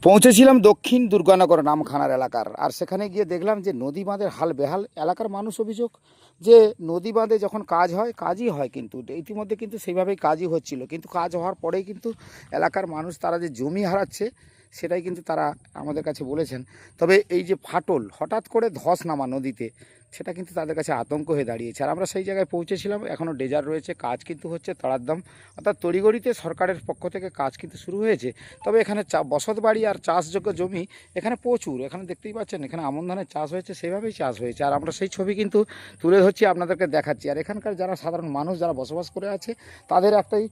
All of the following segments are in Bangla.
পৌঁছেছিলাম দক্ষিণ দুর্গানগর নামখানার এলাকার। আর সেখানে গিয়ে দেখলাম যে নদী বাঁধের হাল বেহাল। এলাকার মানুষ অভিযোগ যে নদী বাঁধে যখন কাজ হয়, কাজই হয় কিন্তু, ইতিমধ্যে কিন্তু সেইভাবেই কাজই হচ্ছিল। কিন্তু কাজ হওয়ার পরেই কিন্তু এলাকার মানুষ তারা যে জমি হারাচ্ছে, সেটাই কিন্তু তারা আমাদের কাছে বলেছেন। তবে এই যে ফাটল, হঠাৎ করে ধস নামা নদীতে সেটা কিন্তু তাদের কাছে আতঙ্ক হয়ে দাঁড়িয়েছে। আর আমরা সেই জায়গায় পৌঁছেছিলাম, এখনও ডেজার রয়েছে, কাজ কিন্তু হচ্ছে তারাদ্দাম অর্থাৎ তড়িগড়িতে সরকারের পক্ষ থেকে কাজ কিন্তু শুরু হয়েছে। তবে এখানে চা, বসত বাড়ি আর চাষযোগ্য জমি এখানে প্রচুর। এখানে দেখতেই পাচ্ছেন, এখানে আমন ধানের চাষ হয়েছে, সেভাবেই চাষ হয়েছে। আর আমরা সেই ছবি কিন্তু তুলে ধরছি, আপনাদেরকে দেখাচ্ছি। আর এখানকার যারা সাধারণ মানুষ, যারা বসবাস করে আছে, তাদের একটাই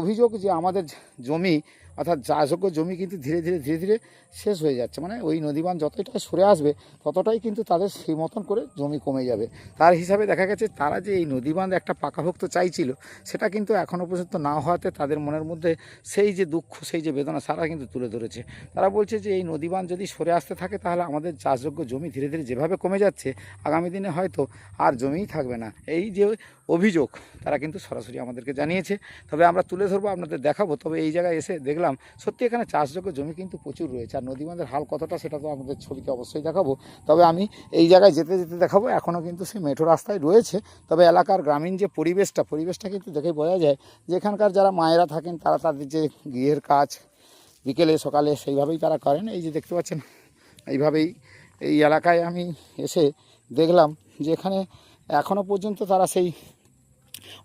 অভিযোগ যে আমাদের জমি, অর্থাৎ চাষযোগ্য জমি কিন্তু ধীরে ধীরে ধীরে ধীরে শেষ হয়ে যাচ্ছে। মানে ওই নদীবান যতটা সরে আসবে, ততটাই কিন্তু তাদের সেই মতন করে জমি কমে যাবে। তার হিসাবে দেখা গেছে তারা যে এই নদী বাঁধ একটা পাকাভুক্ত চাইছিল, সেটা কিন্তু এখনও পর্যন্ত না হওয়াতে তাদের মনের মধ্যে সেই যে দুঃখ, সেই যে বেদনা সারা কিন্তু তুলে ধরেছে। তারা বলছে যে এই নদীবাঁধ যদি সরে আসতে থাকে তাহলে আমাদের চাষযোগ্য জমি ধীরে ধীরে যেভাবে কমে যাচ্ছে, আগামী দিনে হয়তো আর জমিই থাকবে না। এই যে অভিযোগ, তারা কিন্তু সরাসরি আমাদেরকে জানিয়েছে। তবে আমরা তুলে ধরবো, আপনাদের দেখাবো। তবে এই জায়গায় এসে দেখলাম, সত্যি এখানে চাষযোগ্য জমি কিন্তু প্রচুর রয়েছে। আর নদী বাঁধের হাল কতটা সেটা তো আমাদের ছবিতে অবশ্যই দেখাবো। তবে আমি এই জায়গায় যেতে যেতে দেখাবো। এখনও কিন্তু সেই মেঠো রাস্তায় রয়েছে। তবে এলাকার গ্রামীণ যে পরিবেশটা পরিবেশটা কিন্তু দেখে বোঝা যায় যে এখানকার যারা মায়েরা থাকেন, তারা তাদের যে গৃহের কাজ বিকেলে, সকালে সেইভাবেই তারা করেন। এই যে দেখতে পাচ্ছেন, এইভাবেই এই এলাকায় আমি এসে দেখলাম যে এখানে এখনও পর্যন্ত তারা সেই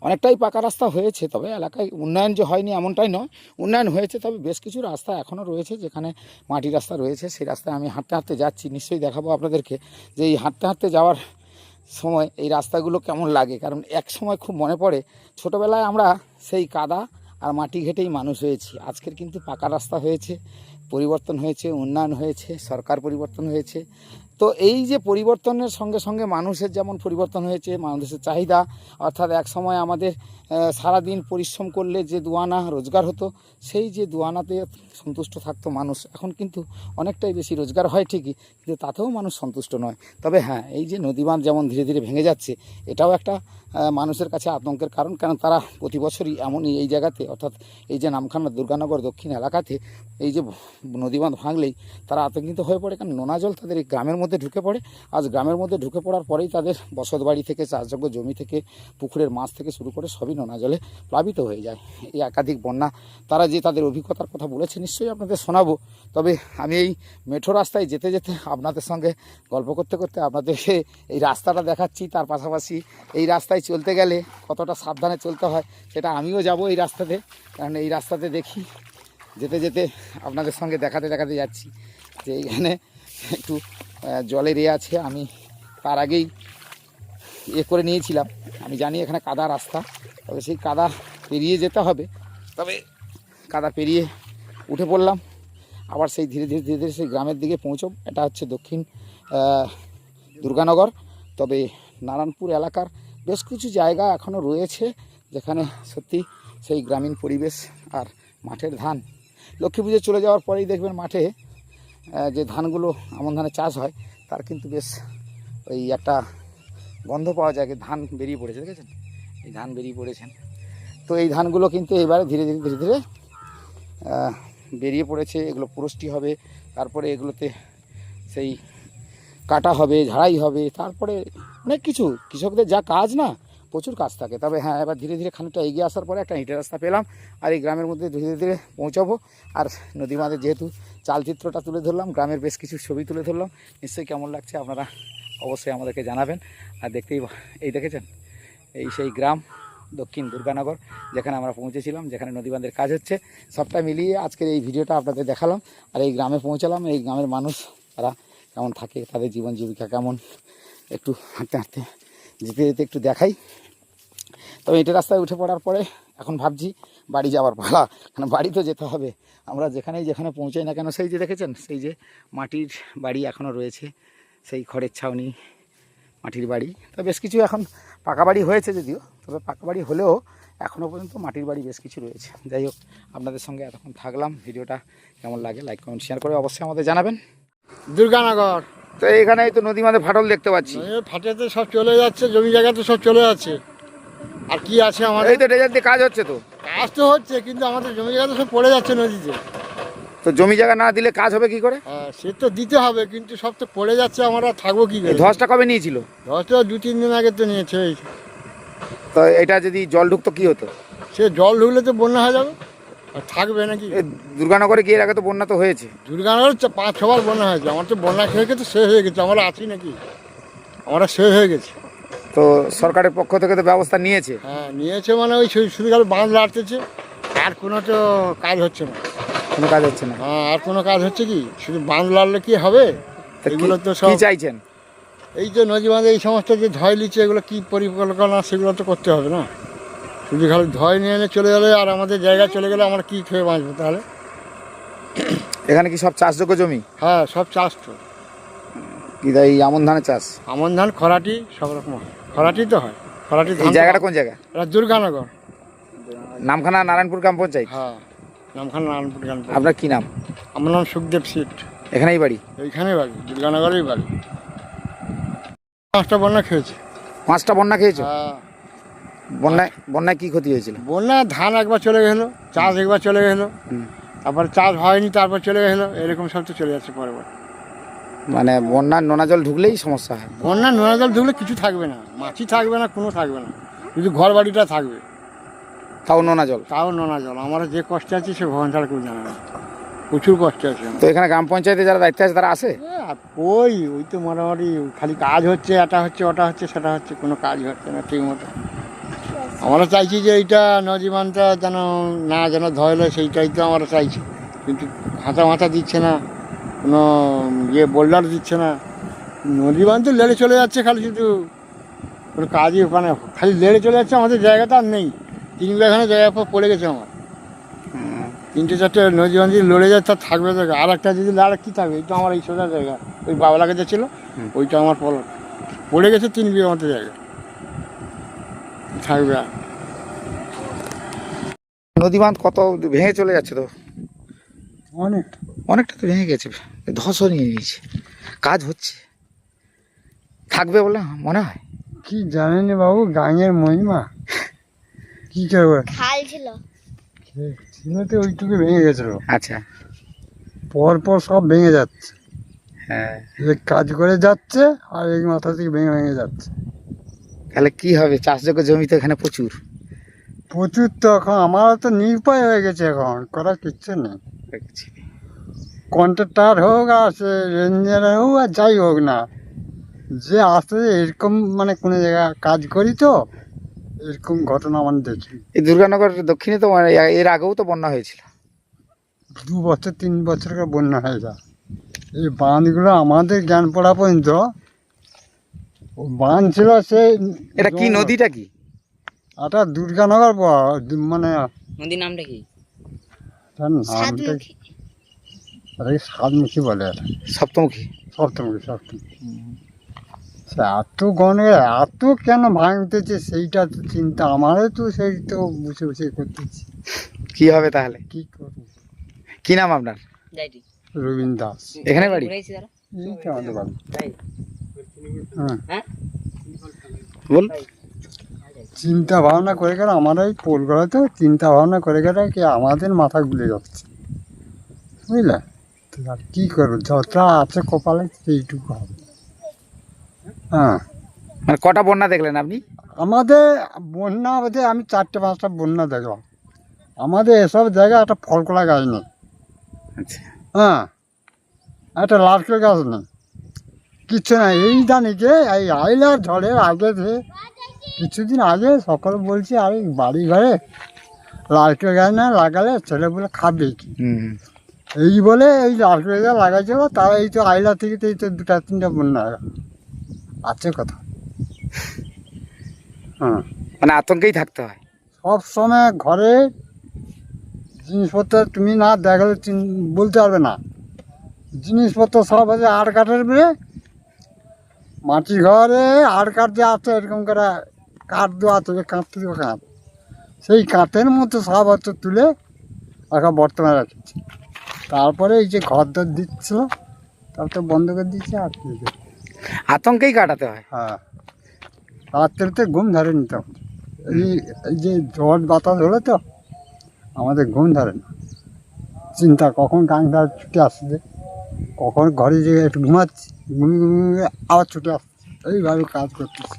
অনেকটাই পাকা রাস্তা হয়েছে, তবে এলাকায় উন্নয়ন যে হয়নি এমনটাই নয়। উন্নয়ন হয়েছে, তবে বেশ কিছু রাস্তা এখনও রয়েছে যেখানে মাটি রাস্তা রয়েছে। সেই রাস্তায় আমি হাঁটতে হাঁটতে যাচ্ছি, নিশ্চয়ই দেখাবো আপনাদেরকে যে এই হাঁটতে হাঁটতে যাওয়ার সময় এই রাস্তাগুলো কেমন লাগে। কারণ এক সময় খুব মনে পড়ে, ছোটোবেলায় আমরা সেই কাদা আর মাটি ঘেটেই মানুষ হয়েছি। আজকের কিন্তু পাকা রাস্তা হয়েছে, পরিবর্তন হয়েছে, উন্নয়ন হয়েছে, সরকার পরিবর্তন হয়েছে তো এই যে পরিবর্তনের সঙ্গে সঙ্গে মানুষের যেমন পরিবর্তন হয়েছে মানুষের চাহিদা অর্থাৎ এক সময় আমাদের আহ, সারাদিন পরিশ্রম করলে যে দুয়ানা রোজগার হতো সেই যে দুয়ানাতে সন্তুষ্ট থাকতো মানুষ এখন কিন্তু অনেকটাই বেশি রোজগার হয় ঠিকই কিন্তু তাতেও মানুষ সন্তুষ্ট নয়। তবে হ্যাঁ এই যে নদীবাঁধ যেমন ধীরে ধীরে ভেঙে যাচ্ছে এটাও একটা মানুষের কাছে আতঙ্কের কারণ কারণ তারা প্রতি বছরই এমনই এই জায়গাতে অর্থাৎ এই যে নামখানা দুর্গানগর দক্ষিণ এলাকাতে এই যে নদীবাঁধ ভাঙলেই তারা আতঙ্কিত হয়ে পড়ে কারণ নোনা জল তাদের এই গ্রামের মধ্যে ঢুকে পড়ে। আজ গ্রামের মধ্যে ঢুকে পড়ার পরেই তাদের বসত বাড়ি থেকে, চাষযোগ্য জমি থেকে, পুকুরের মাছ থেকে শুরু করে সবই নোনা জলে প্লাবিত হয়ে যায়। এই একাধিক বন্যা, তারা যে তাদের অভিজ্ঞতার কথা বলেছে নিশ্চয়ই আপনাদের শোনাবো। তবে আমি এই মেঠো রাস্তায় যেতে যেতে আপনাদের সঙ্গে গল্প করতে করতে আপনাদেরকে এই রাস্তাটা দেখাচ্ছি। তার পাশাপাশি এই রাস্তায় চলতে গেলে কতটা সাবধানে চলতে হয় সেটা আমিও যাব এই রাস্তাতে। কারণ এই রাস্তাতে দেখি, যেতে যেতে আপনাদের সঙ্গে দেখাতে দেখাতে যাচ্ছি যে এইখানে একটু জলের এ আছে, আমি তার আগেই এ করে নিয়েছিলাম। আমি জানি এখানে কাদা রাস্তা, তবে সেই কাদা পেরিয়ে যেতে হবে। তবে কাদা পেরিয়ে উঠে পড়লাম। আবার সেই ধীরে ধীরে ধীরে ধীরে সেই গ্রামের দিকে পৌঁছব। এটা হচ্ছে দক্ষিণ দুর্গানগর। তবে নারায়ণপুর এলাকার বেশ কিছু জায়গা এখনও রয়েছে, যেখানে সত্যি সেই গ্রামীণ পরিবেশ আর মাঠের ধান। লক্ষ্মী পুজো চলে যাওয়ার পরেই দেখবেন মাঠে যে ধানগুলো আমন ধানের চাষ হয়, তার কিন্তু বেশ ওই একটা গন্ধ পাওয়া যায় ধান বেরিয়ে পড়েছে, দেখেছেন? এই ধান বেরিয়ে পড়েছেন তো এই ধানগুলো কিন্তু এবারে ধীরে ধীরে ধীরে ধীরে বেরিয়ে পড়েছে, এগুলো পুরষ্টি হবে, তারপরে এগুলোতে সেই কাটা হবে, ঝাড়াই হবে, তারপরে অনেক কিছু। কৃষকদের যা কাজ না প্রচুর কাজ থাকে। তবে হ্যাঁ এবার ধীরে ধীরে খানিকটা এগিয়ে আসার পরে একটা ইটের রাস্তা পেলাম আর এই গ্রামের মধ্যে ধীরে ধীরে পৌঁছাবো। আর নদী বাঁধের যেহেতু চালচিত্রটা তুলে ধরলাম, গ্রামের বেশ কিছু ছবি তুলে ধরলাম। নিশ্চয়ই কেমন লাগছে আপনারা অবশ্যই আমাদেরকে জানাবেন। আর দেখতেই এই দেখেছেন? এই সেই গ্রাম দক্ষিণ দুর্গানগর, যেখানে আমরা পৌঁছেছিলাম, যেখানে নদীবাঁধের কাজ হচ্ছে। সবটা মিলিয়ে আজকের এই ভিডিওটা আপনাদের দেখালাম। আর এই গ্রামে পৌঁছালাম। এই গ্রামের মানুষ তারা কেমন থাকে, তাদের জীবন জীবিকা কেমন? একটু হাঁটতে হাঁটতে যেতে একটু দেখাই। তবে এটা রাস্তায় উঠে পড়ার পরে এখন ভাবছি বাড়ি যাওয়ার পালা। কারণ বাড়ি তো যেতে হবে। আমরা যেখানেই যেখানে পৌঁছাই না কেন, সেই যে দেখেছেন, সেই যে মাটির বাড়ি এখনও রয়েছে, সেই খড়ের ছাউনি মাটির বাড়ি। তো বেশ কিছু এখন পাকা বাড়ি হয়েছে যদিও, তবে পাকা বাড়ি হলেও এখনও পর্যন্ত মাটির বাড়ি বেশ কিছু রয়েছে। যাই হোক, আপনাদের সঙ্গে এতক্ষণ থাকলাম। ভিডিওটা কেমন লাগে, লাইক, কমেন্ট শেয়ার করে অবশ্যই আমাদের জানাবেন। দুর্গানগর। তো এখানে এই তো নদী মাঝে ফাটল দেখতে পাচ্ছি। ফাটেতে সব চলে যাচ্ছে জমি জায়গাতে সব চলে যাচ্ছে। আর কি আছে আমাদের? এই তো ডেজার দিয়ে কাজ হচ্ছে তো। কাজ তো হচ্ছে কিন্তু আমাদের জমি জায়গাতে সব পড়ে যাচ্ছে নদীতে। তো জমি জায়গা না দিলে কাজ হবে কি করে? হ্যাঁ সে তো দিতে হবে কিন্তু সব তো পড়ে যাচ্ছে আমরা থাকব কি করে? ধসটা কবে নিয়েছিল? ধসটা দু তিন দিন আগে তো নিয়েছে। তো এটা যদি জল ঢুকতো কি হতো? সে জল ঢুকলে তো বন্যা হয়ে যাবে। থাকবে নাকি? দুর্গানগরে গিয়ে আগে তো বন্যা তো হয়েছে। দুর্গানগর পাঁচ ছবার বন্যা হয়েছে। আমার তো বন্যা খেয়ে তো শেষ হয়ে গেছে। আমরা আছি নাকি? আমরা শেষ হয়ে গেছি। তো সরকারের পক্ষ থেকে তো ব্যবস্থা নিয়েছে। হ্যাঁ নিয়েছে মানে ওই শুধু- খালি বাঁধ লাড়তেছে আর কোনো তো কাজ হচ্ছে না। কোনো কাজ হচ্ছে না। হ্যাঁ আর কোনো কাজ হচ্ছে কি? শুধু বাঁধ লাড়লে কি হবে? এগুলো তো সব চাইছেন? এই যে নদী বাঁধে এই সমস্ত যে ধয় নিচ্ছে এগুলো কি পরিকল্পনা সেগুলো তো করতে হবে না? শুধু খালি ধয় নিয়ে এনে চলে গেলে আর আমাদের জায়গায় চলে গেলে আমরা কি খেয়ে বাঁচবো তাহলে? এখানে কি সব চাষযোগ্য জমি? হ্যাঁ সব চাষ তো। কি এই আমন ধানের চাষ? আমন ধান খরাটি সব রকম হয়। খরাটি তো হয়। খরাটি এই জায়গাটা কোন জায়গা? এটা দুর্গানগর। নামখানা নারায়ণপুর গ্রাম পঞ্চায়েত? হ্যাঁ নামখানা নারায়ণপুর গান আপনার কি নাম? আমার নাম সুখদেব সিট এখানেই বাড়ি? এইখানে বাড়ি দুর্গানগরেই বাড়ি। পাঁচটা বন্যা খেয়েছে। পাঁচটা বন্যা খেয়েছো? হ্যাঁ। বন্যায় বন্যায় কি ক্ষতি হয়েছিল? বন্যা ধান একবার চলে গেলো চাষ একবার চলে গেলো। তারপর চাষ হয়নি তারপর চলে গেলো এরকম সব তো চলে যাচ্ছে পরে মানে বন্যার নোনা জল ঢুকলেই সমস্যা হয়। বন্যার নোনা জল ঢুকলে কিছু থাকবে না মাছি থাকবে না কোনো থাকবে না শুধু ঘর বাড়িটা থাকবে। তাও নোনা জল? তাও নোনা জল আমরা যে কষ্ট আছে সে ভগবান ছাড়া কেউ জানে না। প্রচুর কষ্ট আছে তো এখানে গ্রাম পঞ্চায়েতে যারা দায়িত্ব আছে তারা আসে আর ওই ওই তো মোটামুটি খালি কাজ হচ্ছে এটা হচ্ছে ওটা হচ্ছে সেটা হচ্ছে কোনো কাজ হচ্ছে না ঠিক মতো। আমরা চাইছি যে এইটা নদীবানটা যেন না যেন ধরলে সেইটাই তো আমরা চাইছি। কিন্তু হাতা মাথা দিচ্ছে না কোনো ইয়ে বোল্ডার দিচ্ছে না। নদীবান তো লেড়ে চলে যাচ্ছে খালি শুধু। কোনো কাজই ওখানে খালি লেড়ে চলে যাচ্ছে আমাদের জায়গাটা আর নেই। তিন বিঘাখানে জায়গা পর পড়ে গেছে আমার। তিনটে চারটে নদীবান যদি লড়ে যায় তার থাকবে জায়গা। আর একটা যদি লাড়ে কী থাকবে? এই তো আমার এই সোজা জায়গা। ওই বাবলাকে যে ছিল ওইটা আমার পড়ে গেছে তিন বিঘা মতো জায়গা। থাকবে নদী বাঁধ কত ভেঙে চলে যাচ্ছে তো? অনেক। অনেকটা তো ভেঙে গেছে ধসও নিয়ে নিয়েছে। কাজ হচ্ছে। থাকবে বলে মনে হয়। কি জানেন বাবু গাঙের মহিমা। কি করবে খাল ছিল। ছিল তো ওইটুকু ভেঙে গেছিল। আচ্ছা। পর পর সব ভেঙে যাচ্ছে। হ্যাঁ। কাজ করে যাচ্ছে আর এই মাথা থেকে ভেঙে ভেঙে যাচ্ছে। তাহলে কি হবে? চাষযোগ্য জমি তো এখানে প্রচুর। প্রচুর তো এখন। আমার তো নিরুপায় হয়ে গেছে এখন। করার কিচ্ছু নেই। কন্ট্রাক্টার হোক আর সে রেঞ্জার হোক আর যাই হোক না যে আসতে এরকম মানে কোনো জায়গায় কাজ করি তো এরকম ঘটনা মানে দেখি। এই দুর্গানগর দক্ষিণে তো মানে এর আগেও তো বন্যা হয়েছিল। দু বছর তিন বছর বন্যা হয়ে যায়। এই বাঁধগুলো আমাদের জ্ঞান পড়া পর্যন্ত বাঁধ ছিল সে এটা কি নদীটা কি? এটা দুর্গানগর ব- মানে নদীর নামটা কি? তার নামটা সাতমুখী। বলে এটা। সপ্তমুখী। সপ্তমুখী সপ্তমুখী। সে এত গণ এত কেন ভাঙতেছে সেইটা তো চিন্তা আমারও তো সেই তো বসে বসে করতেছি। কি হবে তাহলে? কি করব? কি নাম আপনার? যাইটি। রবীন্দ্র দাস এখানে বাড়ি? এই তো আমাদের বাড়ি। তাই বল। চিন্তা ভাবনা করে গেলে আমার এই পোলগুলো তো চিন্তা ভাবনা করে গেলে কি আমাদের মাথা গুলে যাচ্ছে। বুঝলে? তো আর কী করব? যতটা আছে কপালে সেইটুকু হবে। হ্যাঁ। মানে কটা বন্যা দেখলেন আপনি? আমাদের বন্যা বলতে আমি চারটে পাঁচটা বন্যা দেখলাম। আমাদের এসব জায়গায় একটা ফলকলা গাছ নেই। আচ্ছা। হ্যাঁ। একটা লারকেল গাছ নেই। কিচ্ছু না এই জানিকে এই আইলার ঝড়ের আগে যে কিছুদিন আগে সকল বলছি আরে বাড়ি ঘরে লারকেল গাছ না লাগালে ছেলে বলে খাবে কি? হুম। এই বলে এই লারকেল গাছ লাগাইছিল তারা এই তো আইলা থেকে তো এই তো দুটা তিনটা বন্যা আছে কথা। হ্যাঁ। মানে আতঙ্কেই থাকতে হয়। সব সময় ঘরে জিনিসপত্র তুমি না দেখালে বলতে পারবে না। জিনিসপত্র সব আছে আট কাঠের বেড়ে মাটি ঘরে আট কাঠ যে আছে এরকম করে কাঠ দেওয়া আছে যে কাঠ থেকে কাঁধ সেই কাঠের মতো সব হচ্ছে তুলে এখন বর্তমানে রাখছি। তারপরে এই যে ঘর দর দিচ্ছিল তারপরে বন্ধ করে দিচ্ছে আর কি আতঙ্কেই কাটাতে হয়। হ্যাঁ। রাত্রিতে ঘুম ধরে নিতে হবে এই এই যে ঝড় বাতাস হলো তো আমাদের ঘুম ধরে না। চিন্তা কখন গাংটা ছুটে আসছে কখন ঘরে যে একটু ঘুমাচ্ছি। ঘুমিয়ে ঘুমিয়ে আবার ছুটে আসছে। এইভাবে কাজ করতেছি।